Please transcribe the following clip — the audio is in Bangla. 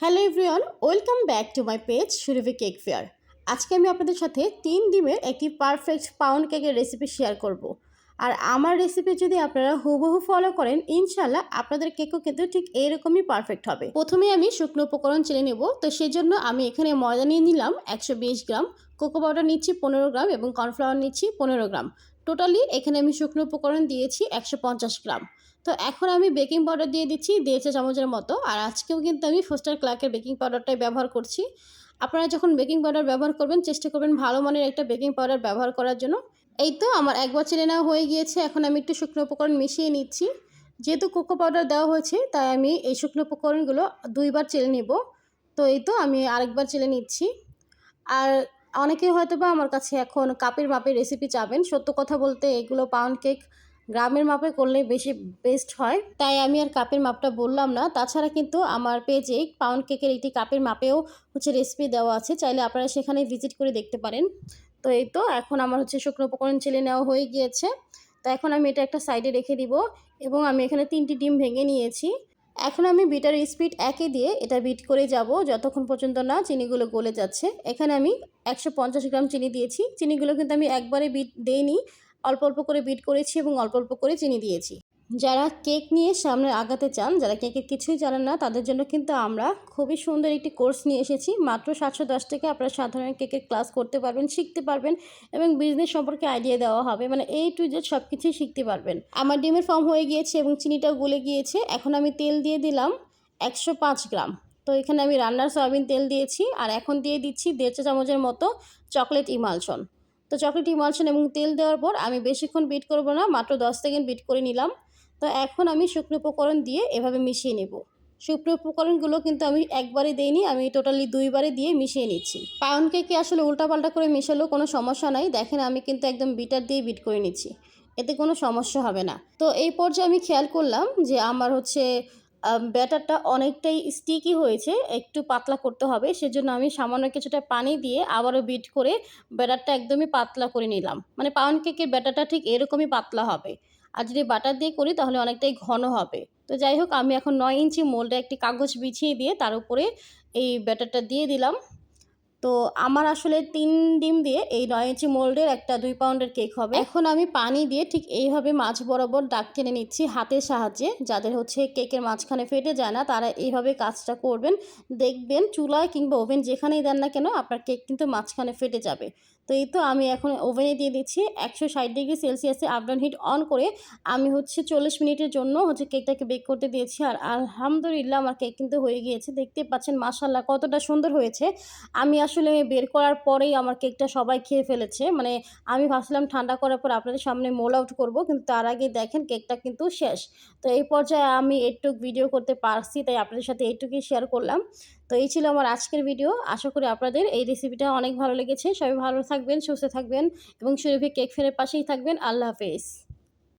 Hello everyone, welcome back to my page Surabhi cake fair. আজকে আমি আপনাদের সাথে তিন ডিমের একটি পারফেক্ট পাউন্ড কেকের রেসিপি শেয়ার করব। আর আমার রেসিপি যদি আপনারা হুবহু ফলো করেন ইনশাল্লাহ আপনাদের কেকও কিন্তু ঠিক এইরকমই পারফেক্ট হবে। প্রথমে আমি শুকনো উপকরণ চেনে নেব। তো সেই জন্য আমি এখানে ময়দা নিয়ে নিলাম একশো বিশ গ্রাম, কোকো পাউডার নিচ্ছি পনেরো গ্রাম এবং কর্নফ্লাওয়ার নিচ্ছি পনেরো গ্রাম। টোটালি এখানে আমি শুকনো উপকরণ দিয়েছি একশো পঞ্চাশ গ্রাম। তো এখন আমি বেকিং পাউডার দিয়ে দিচ্ছি চা চামচের মতো। আর আজকেও কিন্তু আমি ফোস্টার ক্লার্কের বেকিং পাউডারটাই ব্যবহার করছি। আপনারা যখন বেকিং পাউডার ব্যবহার করবেন, চেষ্টা করবেন ভালো মানের একটা বেকিং পাউডার ব্যবহার করার জন্য। এই তো আমার একবার চেলে নেওয়া হয়ে গিয়েছে, এখন আমি একটু শুকনো উপকরণ মিশিয়ে নিচ্ছি। যেহেতু কোকো পাউডার দেওয়া হয়েছে, তাই আমি এই শুকনো উপকরণগুলো দুইবার চেলে নিব। তো এই তো আমি আরেকবার চেলে নিচ্ছি। আর অনেকে হয়তো বা আমার কাছে এখন কাপের মাপের রেসিপি চাবেন। সত্য কথা বলতে এগুলো পাউন্ড কেক গ্রামের মাপে করলে বেশি বেস্ট হয়। তাই আমি আর কাপের মাপটা বললাম না। তাছাড়া কিন্তু আমার পেজে পাউন্ড কেকের একটি কাপের মাপেও হচ্ছে রেসিপি দেওয়া আছে। চাইলে আপনারা সেখানে ভিজিট করে দেখতে পারেন। তো এই তো, এখন আমার হচ্ছে শুকনো উপকরণ চেলে নেওয়া হয়ে গিয়েছে। তো এখন আমি এটা একটা সাইডে রেখে দিব এবং আমি এখানে তিনটি ডিম ভেঙে নিয়েছি। এখন আমি বিটার স্পিড একে দিয়ে এটা বিট করে যাব যতক্ষণ পর্যন্ত না চিনিগুলো গলে যাচ্ছে। এখানে আমি একশো পঞ্চাশ গ্রাম চিনি দিয়েছি। চিনিগুলো কিন্তু আমি একবারে বিট দেইনি। অল্প অল্প করে বিট করেছি এবং অল্প অল্প করে চিনি দিয়েছি। যারা কেক নিয়ে সামনে আগাতে চান, যারা কেকের কিছুই জানেন না, তাদের জন্য কিন্তু আমরা খুবই সুন্দর একটি কোর্স নিয়ে এসেছি। মাত্র সাতশো দশ থেকে আপনারা সাধারণ কেকের ক্লাস করতে পারবেন, শিখতে পারবেন এবং বিজনেস সম্পর্কে আইডিয়া দেওয়া হবে। মানে এই টু জেড সব কিছুই শিখতে পারবেন। আমার ডিমের ফর্ম হয়ে গিয়েছে এবং চিনিটাও গলে গিয়েছে। এখন আমি তেল দিয়ে দিলাম একশো পাঁচ গ্রাম। তো এখানে আমি রান্নার সয়াবিন তেল দিয়েছি আর এখন দিয়ে দিচ্ছি দেড় চামচের মতো চকলেট ইমালশন তো চকলেট ইমালশন এবং তেল দেওয়ার পর আমি বেশিক্ষণ বিট করব না, মাত্র দশ সেকেন্ড বিট করে নিলাম। তো এখন আমি শুকনো উপকরণ দিয়ে এভাবে মিশিয়ে নেব। শুকনো উপকরণগুলো কিন্তু আমি একবারে দিইনি, আমি টোটালি দুইবারে দিয়ে মিশিয়ে নিচ্ছি। পাউন্ড কেকে আসলে উল্টাপাল্টা করে মিশালেও কোনো সমস্যা নাই, দেখেন আমি কিন্তু একদম বিটার দিয়ে বিট করে নিচ্ছি, এতে কোনো সমস্যা হবে না। তো এই পর্যায়ে আমি খেয়াল করলাম যে আমার হচ্ছে ব্যাটারটা অনেকটাই স্টিকি হয়েছে, একটু পাতলা করতে হবে, সেজন্য আমি সামান্য কিছুটা পানি দিয়ে আবারও বিট করে ব্যাটারটা একদমই পাতলা করে নিলাম। মানে পাউন্ড কেকের ব্যাটারটা ঠিক এরকমই পাতলা হবে। যদি বাটার দিয়ে করি তাহলে অনেকটাই ঘন হবে। তো যাই হোক আমি এখন নয় ইঞ্চি মোল্ডে একটি কাগজ বিছিয়ে দিয়ে তার উপরে এই ব্যাটারটা দিয়ে দিলাম। তো আমার আসলে তিন ডিম দিয়ে এই নয় ইঞ্চি মোল্ডের একটা দুই পাউন্ডের কেক হবে। এখন আমি পানি দিয়ে ঠিক এইভাবে মাছ বরাবর দাগ টেনে নিচ্ছি হাতের সাহায্যে। যাদের হচ্ছে কেকের মাঝখানে ফেটে যায় না, তারা এইভাবে কাজটা করবেন। দেখবেন চুলায় কিংবা ওভেন যেখানেই দেন না কেন, আপনার কেক কিন্তু মাঝখানে ফেটে যাবে। তো এই তো আমি এখন ওভেনে দিয়ে দিচ্ছি একশো ষাট ডিগ্রি সেলসিয়াসে আপডাউন হিট অন করে আমি হচ্ছে চল্লিশ মিনিটের জন্য হচ্ছে কেকটাকে বেক করতে দিয়েছি। আর আলহামদুলিল্লাহ আমার কেক কিন্তু হয়ে গিয়েছে। দেখতে পাচ্ছেন মাসাল্লাহ কতটা সুন্দর হয়েছে। আমি আসলে বের করার পরেই আমার কেকটা সবাই খেয়ে ফেলেছে। মানে আমি ভাবছিলাম ঠান্ডা করার পর আপনাদের সামনে মোল আউট করব, কিন্তু তার আগে দেখেন কেকটা কিন্তু শেষ। তো এই পর্যায়ে আমি একটু ভিডিও করতে পারছি, তাই আপনাদের সাথে এইটুকুই শেয়ার করলাম। তো এই ছিল আমার আজকের ভিডিও আশা করি আপনাদের এই রেসিপিটা অনেক ভালো লেগেছে। সবাই ভালো থাকবেন, সুস্থ থাকবেন এবং সুরভি কেক ফেরের পাশেই থাকবেন। আল্লাহ হাফেজ।